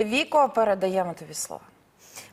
Віко, передаємо тобі слово.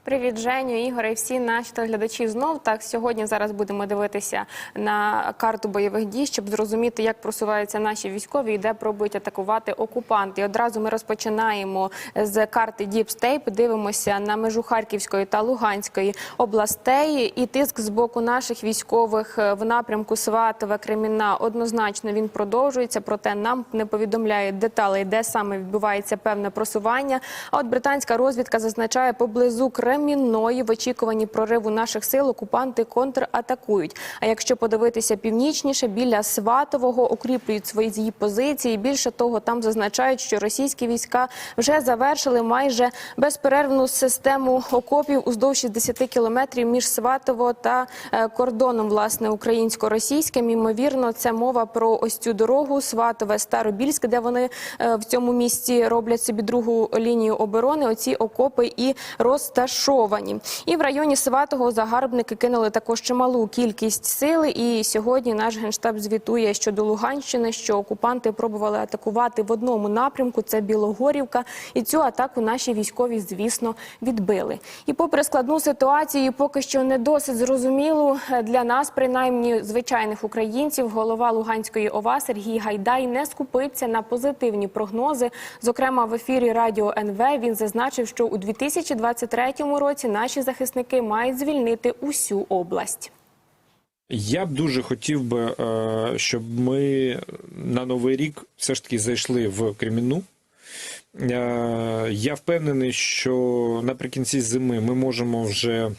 Привіт, Женю, Ігоре, і всі наші телеглядачі знов. Так, сьогодні зараз будемо дивитися на карту бойових дій, щоб зрозуміти, як просуваються наші військові і де пробують атакувати окупанти. І одразу ми розпочинаємо з карти State, Дивимося на межу Харківської та Луганської областей. І тиск з боку наших військових в напрямку Сватове, Кремінна однозначно він продовжується. Проте нам не повідомляють деталей, де саме відбувається певне просування. А от британська розвідка зазначає поблизу Кремінної в очікуванні прориву наших сил окупанти контратакують. А якщо подивитися північніше, біля Сватового укріплюють свої позиції. Більше того, там зазначають, що російські війська вже завершили майже безперервну систему окопів уздовж 60 кілометрів між Сватово та е, кордоном, власне, українсько-російським. Ймовірно, це мова про ось цю дорогу Сватове Старобільськ, де вони е, в цьому місті роблять собі другу лінію оборони. Оці окопи і розташовані. І в районі Сватого загарбники кинули також чималу кількість сили. І сьогодні наш генштаб звітує щодо Луганщини, що окупанти пробували атакувати в одному напрямку. Це Білогорівка, і цю атаку наші військові, звісно, відбили. І попри складну ситуацію, поки що не досить зрозумілу е, для нас, принаймні звичайних українців, голова Луганської ОВА Сергій Гайдай не скупиться на позитивні прогнози. Зокрема, в ефірі радіо НВ він зазначив, що у 2023 році наші захисники мають звільнити усю область. Я б дуже хотів би, е, щоб ми на новий рік все ж таки зайшли в Кремінну. Е, Я впевнений, що наприкінці зими ми можемо вже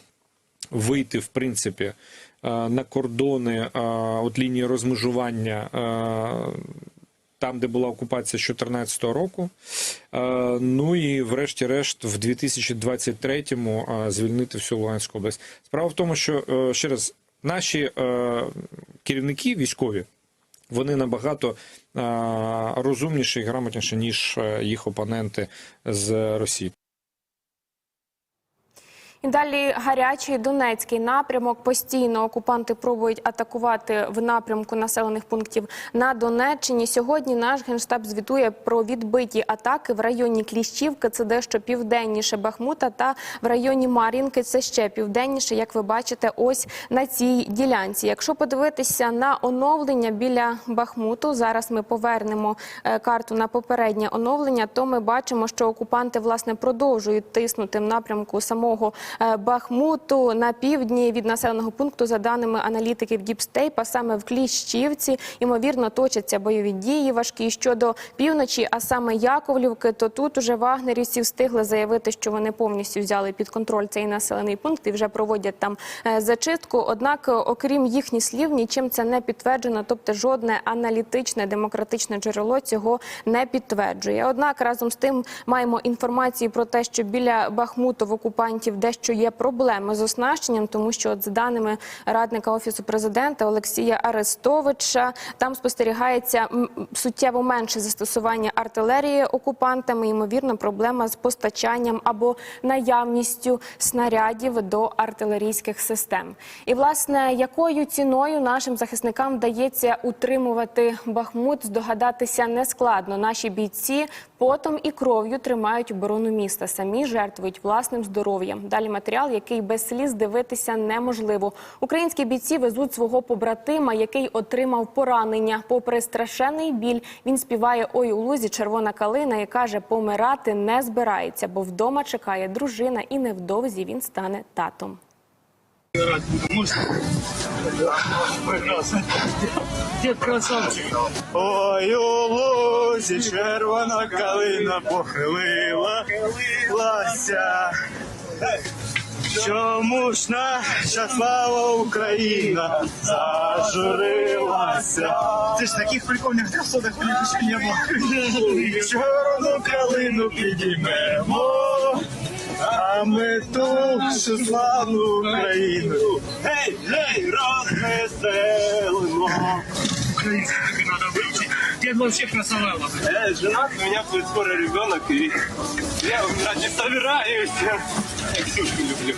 вийти, в принципі, е, на кордони от лінії розмежування. Там, де була окупація з 2014 року, Е, ну і врешті-решт, в 2023-му е, звільнити всю Луганську область. Справа в тому, що е, ще раз наші керівники військові. Вони набагато розумніші і грамотніші, ніж їх опоненти з Росії. І далі гарячий Донецький напрямок. Постійно окупанти пробують атакувати в напрямку населених пунктів на Донеччині. Сьогодні наш генштаб звітує про відбиті атаки в районі Кліщівки. Це дещо південніше Бахмута, та в районі Мар'їнки це ще південніше, як ви бачите, ось на цій ділянці. Якщо подивитися на оновлення біля Бахмуту, зараз ми повернемо е, карту на попереднє оновлення. То ми бачимо, що окупанти власне продовжують тиснути в напрямку самого Бахмуту на півдні від населеного пункту, за даними аналітиків Діпстейпа, саме в Кліщівці, ймовірно, точаться бойові дії важкі щодо півночі, а саме Яковлівки. То тут уже вагнерівці встигли заявити, що вони повністю взяли під контроль цей населений пункт і вже проводять там е, зачистку. Однак, е, окрім їхніх слів, нічим це не підтверджено, тобто жодне аналітичне демократичне джерело цього не підтверджує. Однак разом з тим маємо інформацію про те, що біля Бахмуту в окупантів дещо є проблеми з оснащенням, тому що от, за даними радника офісу президента Олексія Арестовича, там спостерігається суттєво менше застосування артилерії окупантами. Ймовірно, проблема з постачанням або наявністю снарядів до артилерійських систем. І власне якою ціною нашим захисникам вдається утримувати Бахмут, здогадатися нескладно. Наші бійці потом і кров'ю тримають оборону міста. Самі жертвують власним здоров'ям. Далі матеріал, який без сліз дивитися неможливо. Українські бійці везуть свого побратима, який отримав поранення. Попри страшенний біль, він співає Ой у лузі червона калина і каже, помирати не збирається, бо вдома чекає дружина, і невдовзі він стане татом. Прекрасно. Дед красавчик. Ой, у лузі червона калина похилилася. Чому ж наша слава Україна зажурилася? Ти ж таких прикольних мене ще не було. Чорну калину підіймемо. А ми ту всю славну Україну. Гей, гей, розвеселимо. Українську таки надо вивчити. Дед вообще красавела. Я женат, у меня будет скоро ребенок, и я умирать не собираюсь. Я Ксюшку люблю.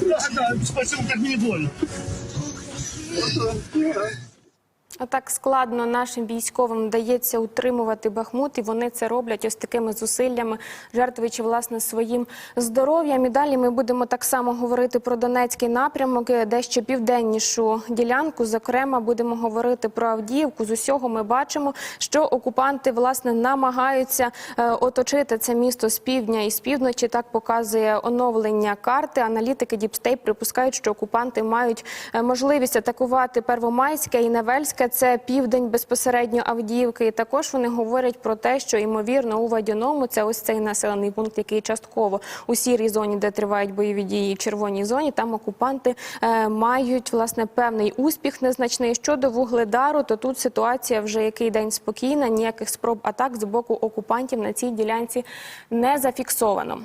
Да, да, спасибо, как мне больно. А так складно нашим військовим вдається утримувати Бахмут, і вони це роблять ось такими зусиллями, жертвуючи власне своїм здоров'ям. І далі ми будемо так само говорити про Донецький напрямок, е, дещо південнішу ділянку. Зокрема, будемо говорити про Авдіївку. З усього ми бачимо, що окупанти власне намагаються е, оточити це місто з півдня і з півночі. Так показує оновлення карти. Аналітики Діпстейп припускають, що окупанти мають е, можливість атакувати Первомайське і Невельське. Це південь безпосередньо Авдіївки. І також вони говорять про те, що ймовірно у Вадяному це ось цей населений пункт, який частково у сірій зоні, де тривають бойові дії, і червоній зоні. Там окупанти е, мають власне певний успіх незначний. Щодо вугледару, то тут ситуація вже який день спокійна. Ніяких спроб атак з боку окупантів на цій ділянці не зафіксовано.